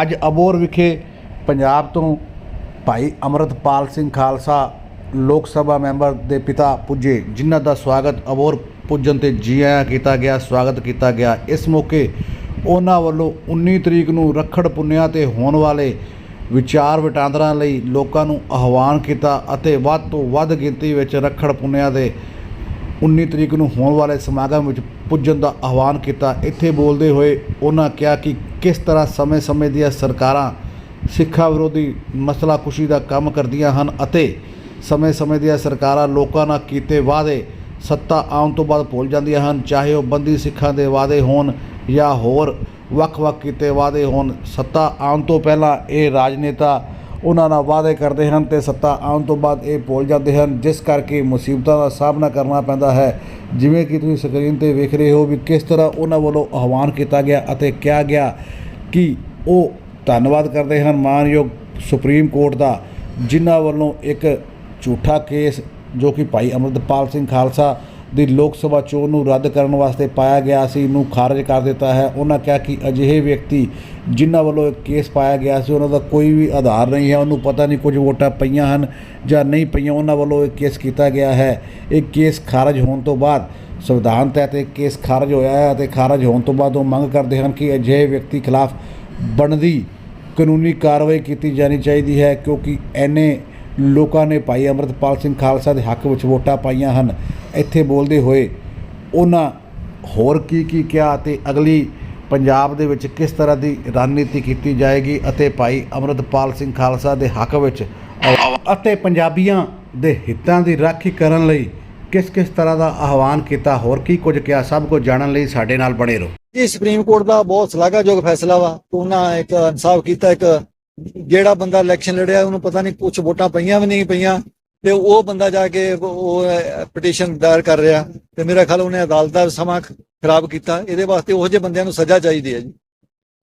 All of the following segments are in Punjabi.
ਅੱਜ ਅਬੋਰ ਵਿਖੇ ਪੰਜਾਬ ਤੋਂ ਭਾਈ ਅਮਰਤਪਾਲ ਸਿੰਘ ਖਾਲਸਾ ਲੋਕ ਸਭਾ ਮੈਂਬਰ ਦੇ ਪਿਤਾ ਪੁੱਜੇ, ਜਿਨ੍ਹਾਂ ਦਾ ਸਵਾਗਤ ਅਬੋਰ ਪੁੱਜਣ ਤੇ ਜੀ ਆਇਆਂ ਕੀਤਾ ਗਿਆ, ਸਵਾਗਤ ਕੀਤਾ ਗਿਆ। ਇਸ ਮੌਕੇ ਉਹਨਾਂ ਵੱਲੋਂ 19 ਤਰੀਕ ਨੂੰ ਰੱਖੜ ਪੁੰਨਿਆ ਤੇ ਹੋਣ ਵਾਲੇ ਵਿਚਾਰ ਵਟਾਂਦਰਾਂ ਲਈ ਲੋਕਾਂ ਨੂੰ ਆਹਵਾਨ ਕੀਤਾ ਅਤੇ ਵੱਧ ਤੋਂ ਵੱਧ ਗਿਣਤੀ ਵਿੱਚ ਰੱਖੜ ਪੁੰਨਿਆ ਦੇ 19 ਤਰੀਕ ਨੂੰ ਹੋਣ ਵਾਲੇ ਸਮਾਗਮ ਵਿੱਚ ਪੁੱਜਣ ਦਾ ਆਹਵਾਨ ਕੀਤਾ। ਇੱਥੇ ਬੋਲਦੇ ਹੋਏ ਉਹਨਾਂ ਕਿਹਾ ਕਿ ਕਿਸ ਤਰ੍ਹਾਂ ਸਮੇਂ-ਸਮੇਂ ਦੀਆਂ ਸਰਕਾਰਾਂ ਸਿੱਖਾ ਵਿਰੋਧੀ ਮਸਲਾ ਕੁਸ਼ੀ ਦਾ ਕੰਮ ਕਰਦੀਆਂ ਹਨ ਅਤੇ ਸਮੇਂ-ਸਮੇਂ ਦੀਆਂ ਸਰਕਾਰਾਂ ਲੋਕਾਂ ਨਾਲ ਕੀਤੇ ਵਾਅਦੇ ਸੱਤਾ ਆਉਣ ਤੋਂ ਬਾਅਦ ਭੁੱਲ ਜਾਂਦੀਆਂ ਹਨ, ਚਾਹੇ ਉਹ ਬੰਦੀ ਸਿੱਖਾਂ ਦੇ ਵਾਅਦੇ ਹੋਣ ਜਾਂ ਹੋਰ ਵੱਖ-ਵੱਖ ਕੀਤੇ ਵਾਅਦੇ ਹੋਣ, ਸੱਤਾ ਆਉਣ ਤੋਂ ਪਹਿਲਾਂ ਇਹ ਰਾਜਨੇਤਾ ਉਹਨਾਂ ਨਾਲ ਵਾਅਦੇ ਕਰਦੇ ਹਨ ਤੇ ਸੱਤਾ ਆਉਣ ਤੋਂ ਬਾਅਦ ਇਹ ਭੁੱਲ ਜਾਂਦੇ ਹਨ, ਜਿਸ ਕਰਕੇ ਮੁਸੀਬਤਾਂ ਦਾ ਸਾਹਮਣਾ ਕਰਨਾ ਪੈਂਦਾ ਹੈ। ਜਿਵੇਂ ਕਿ ਤੁਸੀਂ ਸਕਰੀਨ ਤੇ ਵੇਖ ਰਹੇ ਹੋ ਵੀ ਕਿਸ ਤਰ੍ਹਾਂ ਉਹਨਾਂ ਵੱਲੋਂ ਆਹਵਾਨ ਕੀਤਾ ਗਿਆ ਅਤੇ ਕਿਹਾ ਗਿਆ ਕਿ ਉਹ ਧੰਨਵਾਦ ਕਰਦੇ ਹਨ ਮਾਨਯੋਗ ਸੁਪਰੀਮ ਕੋਰਟ ਦਾ, ਜਿਨ੍ਹਾਂ ਵੱਲੋਂ ਇੱਕ ਝੂਠਾ ਕੇਸ ਜੋ ਕਿ ਭਾਈ ਅਮਰਤਪਾਲ ਸਿੰਘ ਖਾਲਸਾ ਦੀ ਲੋਕ ਸਭਾ ਚੋਣ ਨੂੰ ਰੱਦ ਕਰਨ ਵਾਸਤੇ ਪਾਇਆ ਗਿਆ ਸੀ, ਨੂੰ ਖਾਰਜ ਕਰ ਦਿੱਤਾ ਹੈ। ਉਹਨਾਂ ਕਿਹਾ ਕਿ ਅਜਿਹੇ ਵਿਅਕਤੀ ਜਿਨ੍ਹਾਂ ਵੱਲੋਂ ਇਹ ਕੇਸ ਪਾਇਆ ਗਿਆ ਸੀ, ਉਹਨਾਂ ਦਾ ਕੋਈ ਵੀ ਆਧਾਰ ਨਹੀਂ ਹੈ, ਉਹਨੂੰ ਪਤਾ ਨਹੀਂ ਕੁਝ ਵੋਟਾਂ ਪਈਆਂ ਹਨ ਜਾਂ ਨਹੀਂ ਪਈਆਂ, ਉਹਨਾਂ ਵੱਲੋਂ ਇਹ ਕੇਸ ਕੀਤਾ ਗਿਆ ਹੈ। ਇਹ ਕੇਸ ਖਾਰਜ ਹੋਣ ਤੋਂ ਬਾਅਦ ਸੰਵਿਧਾਨ ਤਹਿਤ ਇਹ ਕੇਸ ਖਾਰਜ ਹੋਇਆ ਹੈ ਅਤੇ ਖਾਰਜ ਹੋਣ ਤੋਂ ਬਾਅਦ ਉਹ ਮੰਗ ਕਰਦੇ ਹਨ ਕਿ ਅਜਿਹੇ ਵਿਅਕਤੀ ਖਿਲਾਫ ਬਣਦੀ ਕਾਨੂੰਨੀ ਕਾਰਵਾਈ ਕੀਤੀ ਜਾਣੀ ਚਾਹੀਦੀ ਹੈ ਕਿਉਂਕਿ ਐਨੇ ਲੋਕਾਂ ਨੇ ਭਾਈ ਅਮਰਤਪਾਲ ਸਿੰਘ ਖਾਲਸਾ ਦੇ ਹੱਕ ਵਿੱਚ ਵੋਟਾਂ ਪਾਈਆਂ ਹਨ। ਇੱਥੇ ਬੋਲਦੇ ਹੋਏ ਉਹਨਾਂ ਹੋਰ ਕੀ ਕੀ ਕਿਹਾ ਅਤੇ ਅਗਲੀ ਪੰਜਾਬ ਦੇ ਵਿੱਚ ਕਿਸ ਤਰ੍ਹਾਂ ਦੀ ਰਣਨੀਤੀ ਕੀਤੀ ਜਾਏਗੀ ਅਤੇ ਭਾਈ ਅਮਰਤਪਾਲ ਸਿੰਘ ਖਾਲਸਾ ਦੇ ਹੱਕ ਵਿੱਚ ਅਤੇ ਪੰਜਾਬੀਆਂ ਦੇ ਹਿੱਤਾਂ ਦੀ ਰਾਖੀ ਕਰਨ ਲਈ ਕਿਸ ਕਿਸ ਤਰ੍ਹਾਂ ਦਾ ਆਹਵਾਨ ਕੀਤਾ, ਹੋਰ ਕੀ ਕੁਝ ਕਿਹਾ, ਸਭ ਕੁਝ ਜਾਣਨ ਲਈ ਸਾਡੇ ਨਾਲ ਬਣੇ ਰਹੋ। ਇਹ ਸੁਪਰੀਮ ਕੋਰਟ ਦਾ ਬਹੁਤ ਸ਼ਲਾਘਾਯੋਗ ਫੈਸਲਾ ਵਾ ਉਹਨਾਂ ਇੱਕ ਇਨਸਾਫ ਕੀਤਾ, ਇੱਕ ਜਿਹੜਾ ਬੰਦਾ ਇਲੈਕਸ਼ਨ ਲੜਿਆ, ਉਹਨੂੰ ਪਤਾ ਨਹੀਂ ਕੁਝ ਵੋਟਾਂ ਪਈਆਂ ਵੀ ਨਹੀਂ ਪਈਆਂ, ਤੇ ਉਹ ਬੰਦਾ ਜਾ ਕੇ ਉਹ ਪਟੀਸ਼ਨ ਦਾਇਰ ਕਰ ਰਿਹਾ, ਤੇ ਮੇਰਾ ਖਿਆਲ ਉਹਨੇ ਅਦਾਲਤ ਦਾ ਸਮਾਂ ਖਰਾਬ ਕੀਤਾ, ਇਹਦੇ ਵਾਸਤੇ ਉਹ ਜਿਹੇ ਬੰਦਿਆਂ ਨੂੰ ਸਜ਼ਾ ਚਾਹੀਦੀ ਹੈ ਜੀ,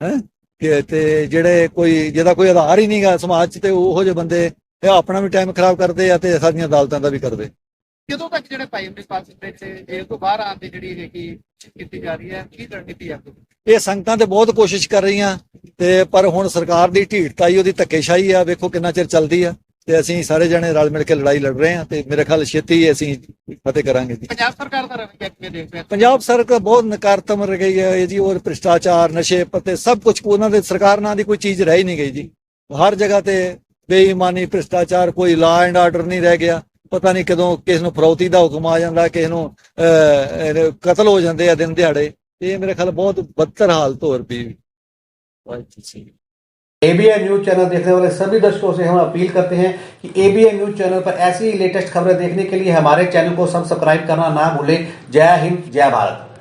ਹੈ? ਤੇ ਜਿਹੜੇ ਕੋਈ, ਜਿਹਦਾ ਕੋਈ ਆਧਾਰ ਹੀ ਨਹੀਂਗਾ ਸਮਾਜ 'ਚ, ਤੇ ਉਹੋ ਜਿਹੇ ਬੰਦੇ ਆਪਣਾ ਵੀ ਟਾਈਮ ਖਰਾਬ ਕਰਦੇ ਆ, ਤੇ ਸਾਡੀਆਂ ਅਦਾਲਤਾਂ ਦਾ ਵੀ ਕਰਦੇ। ਕਦੋਂ ਤੱਕ ਜਿਹੜੇ ਭਾਈ ਅੰਮ੍ਰਿਤਪਾਲ ਸਿੰਘ ਦੇ ਜੇਲ੍ਹ ਤੋਂ ਬਾਹਰ ਆਉਣ ਦੀ ਜਿਹੜੀ ਹੈਗੀ ਕੀਤੀ ਜਾ ਰਹੀ ਹੈ ਕੀ ਰਣਨੀਤੀ ਹੈ ਇਹ ਸੰਗਤਾਂ ਤੇ ਬਹੁਤ ਕੋਸ਼ਿਸ਼ ਕਰ ਰਹੀਆਂ ਤੇ ਪਰ ਹੁਣ ਸਰਕਾਰ ਦੀ ਢੀਠਤਾਈ ਉਹਦੀ ਧੱਕੇਸ਼ਾਹੀ ਆ ਵੇਖੋ ਕਿੰਨਾ ਚਿਰ ਚੱਲਦੀ ਆ ਤੇ ਅਸੀਂ ਸਾਰੇ ਜਣੇ ਰਲ ਮਿਲ ਕੇ ਲੜਾਈ ਲੜ ਰਹੇ ਹਾਂ ਤੇ ਮੇਰੇ ਖਿਆਲ ਛੇਤੀ ਅਸੀਂ ਫਤਿਹ ਕਰਾਂਗੇ ਜੀ। ਪੰਜਾਬ ਸਰਕਾਰ ਦਾ ਰਵੱਈਆ ਕਿਵੇਂ ਦੇਖਦੇ ਹੋ ਪੰਜਾਬ ਸਰਕਾਰ ਬਹੁਤ ਨਕਾਰਤਮਕ ਰਹਿ ਗਈ ਹੈ ਜੀ ਔਰ ਭ੍ਰਿਸ਼ਟਾਚਾਰ ਨਸ਼ੇ ਪੱਤੇ ਸਭ ਕੁਝ ਉਹਨਾਂ ਦੇ ਸਰਕਾਰ ਨਾਂ ਦੀ ਕੋਈ ਚੀਜ਼ ਰਹਿ ਨਹੀਂ ਗਈ ਜੀ। ਹਰ ਜਗ੍ਹਾ ਤੇ ਬੇਈਮਾਨੀ ਭ੍ਰਿਸ਼ਟਾਚਾਰ ਕੋਈ ਲਾ ਐਂਡ ਆਰਡਰ ਨਹੀਂ ਰਹਿ ਗਿਆ। ਪਤਾ ਨਹੀਂ ਕਦੋਂ ਕਿਸ ਨੂੰ ਫਰੌਤੀ ਦਾ ਹੁਕਮ ਆ ਜਾਂਦਾ ਕਿਸ ਨੂੰ ਅਹ, ਕਤਲ ਹੋ ਜਾਂਦੇ ਆ ਦਿਨ ਦਿਹਾੜੇ ਇਹ ਮੇਰੇ ਖਿਆਲ ਬਹੁਤ ਬੱਤਰ ਹਾਲਤ ਹੋਰ ਵੀ Waheguru ji ABN news channel देखने वाले सभी दर्शकों से हम अपील करते हैं कि एबीएन न्यूज चैनल पर ऐसी ही लेटेस्ट खबरें देखने के लिए हमारे चैनल को सब्सक्राइब करना ना भूलें जय हिंद जय भारत